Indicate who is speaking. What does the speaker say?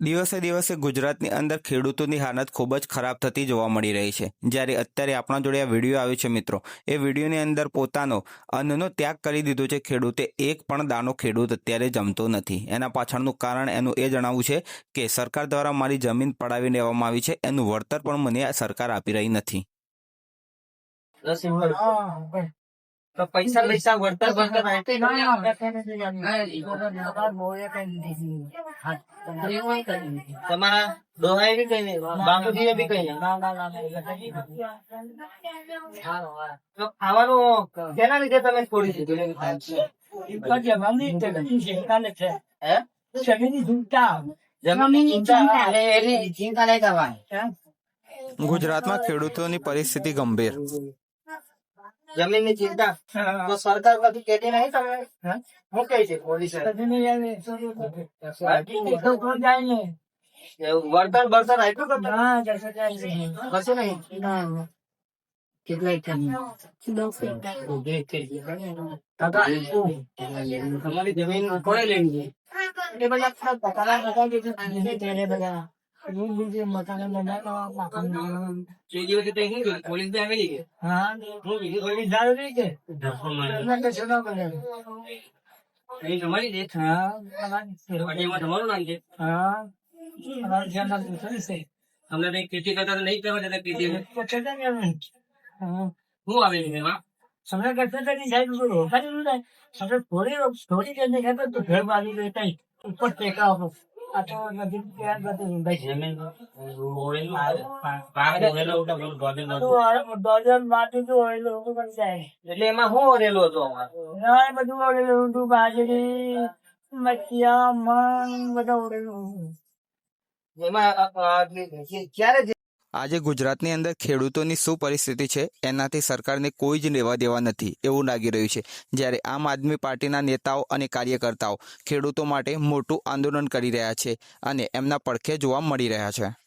Speaker 1: દિવસે દિવસે ગુજરાતની અંદર ખેડૂતોની હાલત ખૂબ જ ખરાબ થતી જોવા મળી રહી છે. જ્યારે અત્યારે આપણા જોડે આ વીડિયો આવ્યો છે મિત્રો. એ વિડીયોની અંદર પોતાનો અન્નનો ત્યાગ કરી દીધો છે. ખેડૂતે એક પણ દાણો ખેડૂત અત્યારે જમતો નથી. એના પાછળનું કારણ એનું એ જણાવવું છે કે સરકાર દ્વારા મારી જમીન પડાવી લેવામાં આવી છે. એનું વળતર પણ મને આ સરકાર આપી રહી નથી.
Speaker 2: તો પૈસા પૈસા વળતર વળતર તમારા ડોહાએ બી કઈ બાપુજીએ બી કઈ તો ખાવાનું કેના લીધે તમે છોડી દીધું?
Speaker 1: ગુજરાતમાં ખેડૂતોની પરિસ્થિતિ ગંભીર.
Speaker 2: જમીનની ચિંતા. તો સરકાર કદી કહેતી નહીં તમે હું? કહે છે પોલીસ વળતર બળતર આપ્યું કે તમે? કશું નહીં? તમારી જમીન કોણે લેવી છે? બધા દિવસે તે શું કર્યું? પોલીસ બી આવેલી કે હું બીજી કોઈ અહીં તમારી છે અને એમાં તમારું નામ છે તમને કઈ ખેતી કરતા તો નહીં કરવા દેતા ખેતી શું આવેલું છે એમાં
Speaker 3: સમય કરતા નથી સાહેબ બધું રોકાયેલું ને આપણે થોડી થોડી જઈને કહેતા તો ઘર બાજુ રહેતા ઉપર ટેકા
Speaker 2: એટલે એમાં શું હતું
Speaker 3: બધું ઊંધું બાજરી બધા
Speaker 2: એમાં અ, અ, ક્યારે
Speaker 1: આજે ગુજરાતની અંદર ખેડૂતોની શું પરિસ્થિતિ છે, એનાથી સરકારને કોઈ જ લેવા દેવા નથી, એવું લાગી રહ્યું છે. જ્યારે આમ આદમી પાર્ટીના નેતાઓ અને કાર્યકર્તાઓ ખેડૂતો માટે મોટું આંદોલન કરી રહ્યા છે અને એમના પડખે જોવા મળી રહ્યા છે.